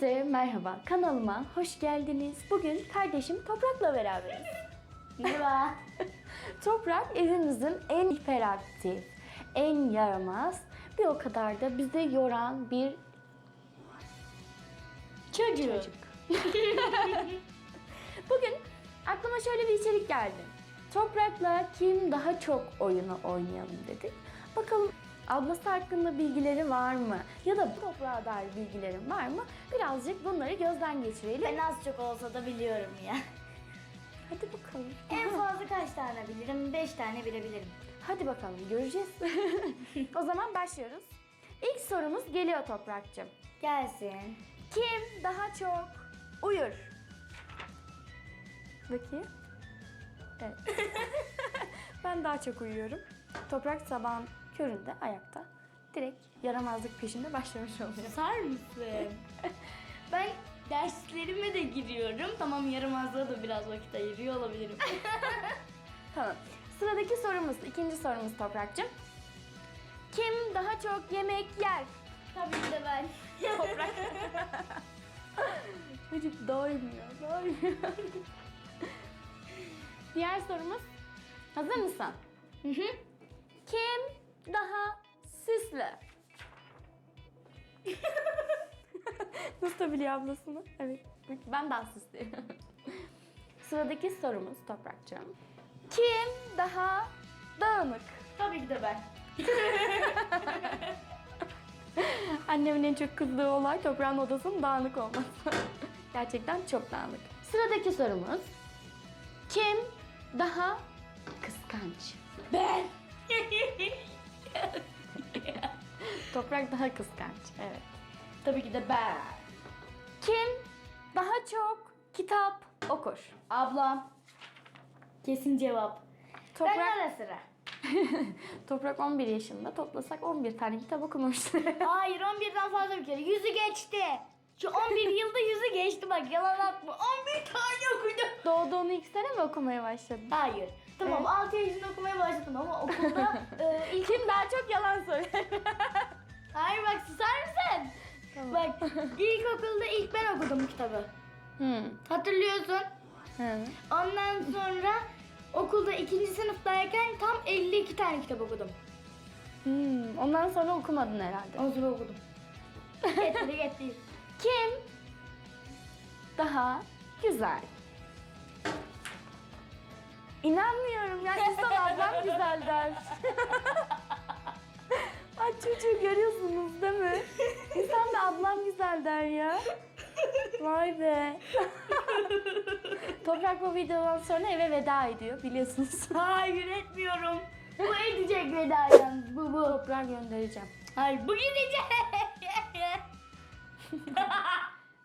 Herkese merhaba. Kanalıma hoş geldiniz. Bugün kardeşim Toprak'la beraberiz. Merhaba. Toprak evimizin en hiperaktif, en yaramaz, bir o kadar da bizi yoran bir Çocuk. çocuk. Bugün aklıma şöyle bir içerik geldi. Toprak'la kim daha çok oyunu oynayalım dedik. Bakalım ablası hakkında bilgileri var mı? Ya da toprağa dair bilgilerin var mı? Birazcık bunları gözden geçirelim. Ben az çok olsa da biliyorum ya. Hadi bakalım. En fazla kaç tane bilirim? Beş tane bilebilirim. Hadi bakalım göreceğiz. o zaman başlıyoruz. İlk sorumuz geliyor Toprak'cığım. Gelsin. Kim daha çok uyur? Bakayım. Evet. ben daha çok uyuyorum. Toprak sabahın köründe ayakta. Direkt yaramazlık peşinde başlamış oluyor. Sar mısın? ben derslerime de giriyorum. Tamam yaramazlığa da biraz vakit ayırıyor olabilirim. Tamam. Sıradaki sorumuz, ikinci sorumuz Toprak'cığım. Kim daha çok yemek yer? Tabii ki de ben. Toprak. Çocuk doymuyor, doymuyor. Diğer sorumuz. Hazır mısın? Hı hı. Kim daha süslü? Nasıl da biliyor ablasını? Evet. Ben daha süslüyüm. Sıradaki sorumuz Toprakcığım. Kim daha dağınık? Tabii ki de ben. Annemin en çok kızdığı olay toprağın odasının dağınık olması. Gerçekten çok dağınık. Sıradaki sorumuz. Kim daha kıskanç? Ben. Toprak daha kıskanç. Evet. Tabii ki de ben. Kim daha çok kitap okur? Ablam. Kesin cevap. Toprak, Ben ara sıra. Toprak 11 yaşında. Toplasak 11 tane kitap okumamıştır. Hayır 11'den fazla bir kere. Yüzü geçti. Şu 11 yılda yüzü geçti bak yalan atma. 11 tane okudum. Doğduğunu ilk sene mi okumaya başladın? Hayır. Tamam Evet. 6 yaşında okumaya başladım ama okulda e, ilk... Kim daha çok yalan söyler? Hayır bak susar mısın? Bak ilkokulda ilk ben okudum kitabı. Hmm. Hatırlıyorsun. Hı. Ondan sonra okulda ikinci sınıftayken tam 52 tane kitap okudum. Hmm. Ondan sonra okumadın herhalde. O sıra okudum. Yetmedi yetti. Kim daha güzel? İnanmıyorum ya insan ablam güzel der. Ay çocuğu görüyorsunuz değil mi? İnsan da ablam güzel der ya. Vay be. Toprak bu videodan sonra eve veda ediyor biliyorsunuz. Hayır etmiyorum. Bu edecek veda yalnız bu bu. Toprağa göndereceğim. Hayır bu gidecek.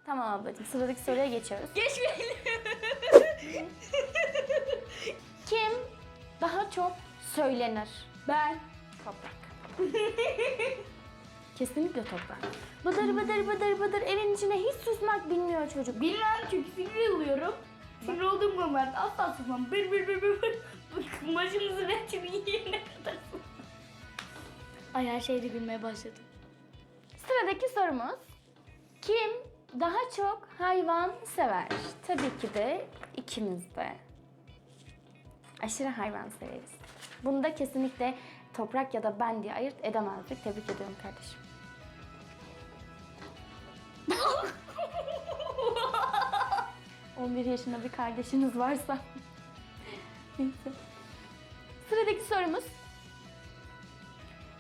Tamam ablacığım sıradaki soruya geçiyoruz. Geçmeyelim. Çok söylenir? Ben. Toprak. Kesinlikle toprak. Bıdır bıdır bıdır bıdır evin içine hiç susmak bilmiyor çocuk. Bilmem çünkü sinir oluyorum. Sinir olduğum zaman asla susmam. Bir bir bir bir bir. Başınızı retimi yiyene kadar susmam. Ay her şeyde gülmeye başladım. Sıradaki sorumuz. Kim daha çok hayvan sever? Tabii ki de ikimiz de. Aşırı hayvan severiz. Bunu da kesinlikle toprak ya da ben diye ayırt edemezdik. Tebrik ediyorum kardeşim. ...11 yaşında bir kardeşiniz varsa... Neyse. Sıradaki sorumuz...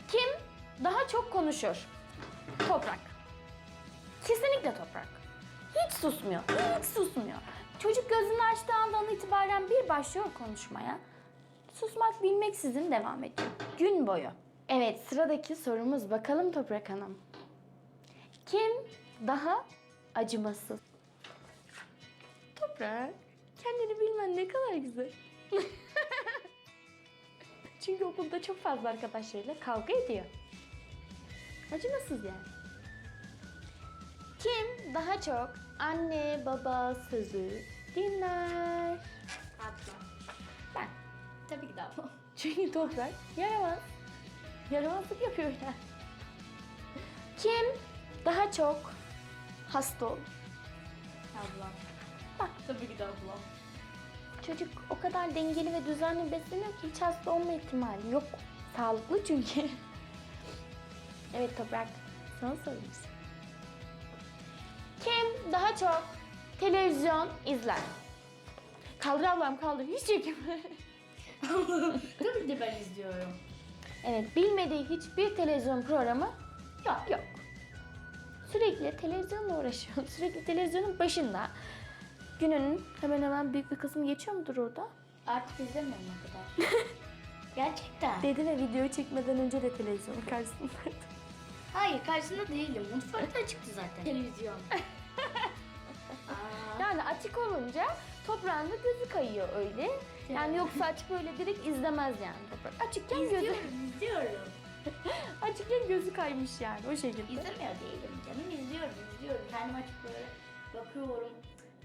Kim daha çok konuşur? Toprak. Kesinlikle toprak. Hiç susmuyor. Hiç susmuyor. Çocuk gözünü açtığı andan itibaren bir başlıyor konuşmaya. Susmak bilmeksizin devam ediyor. Gün boyu. Evet sıradaki sorumuz bakalım Toprak Hanım. Kim daha acımasız? Toprak, kendini bilmen ne kadar güzel. Çünkü okulda çok fazla arkadaşlarıyla kavga ediyor. Acımasız yani. Kim daha çok anne baba sözü dinler? Atla. Ben. Tabii ki de ablam. Çünkü toprak yaramaz. Yaramazlık yapıyor ya. Kim daha çok hasta olur. Ablam. Bak. Tabii ki de ablam. Çocuk o kadar dengeli ve düzenli besleniyor ki hiç hasta olma ihtimali yok. Sağlıklı çünkü. evet Toprak, sana sorayım. Daha çok televizyon izler? Kaldır ablam kaldır, hiç çekinme. Tabii ki ben izliyorum. evet, bilmediği hiçbir televizyon programı yok. Yok. Sürekli televizyonla uğraşıyor. Sürekli televizyonun başında. Gününün hemen hemen büyük bir kısmı geçiyor mudur orada? Artık izlemiyorum o kadar. Gerçekten. Dedi ve videoyu çekmeden önce de televizyonun karşısındaydı. Hayır karşısında değilim. Mutfakta çıktı zaten. Televizyon. Açık olunca toprağın da gözü kayıyor öyle. Yani yoksa açık böyle direkt izlemez yani toprak. Açıkken gözü, izliyorum, izliyorum. açıkken gözü kaymış yani o şekilde. İzlemiyor değilim canım. İzliyorum, izliyorum. Kendim açıp böyle bakıyorum.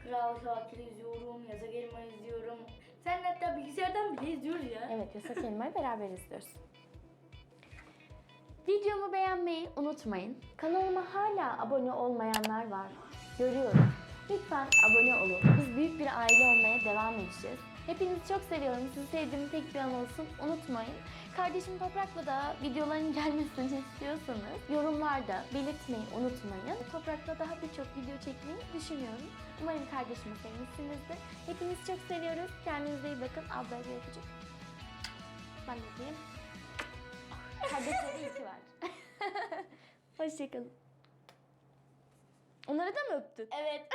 Kral Şakir'i izliyorum, Yaza Gelma izliyorum. Sen hatta bilgisayardan bile izliyoruz ya. Evet yasak elmayı beraber izliyoruz. Videomu beğenmeyi unutmayın. Kanalıma hala abone olmayanlar var. Görüyorum. Lütfen abone olun. Biz büyük bir aile olmaya devam edeceğiz. Hepinizi çok seviyorum. Sizi sevdiğim tek bir an olsun. Unutmayın. Kardeşim Toprak'la da videoların gelmesini istiyorsanız yorumlarda belirtmeyi unutmayın. Toprak'la daha birçok video çekmeyi düşünüyorum. Umarım kardeşimi sevmişsinizdir. Hepinizi çok seviyoruz. Kendinize iyi bakın. Abla bir öpücük. Ben de diyeyim. Kardeşleri iyi ki var. Hoşçakalın. Onlara da mı öptün? Evet.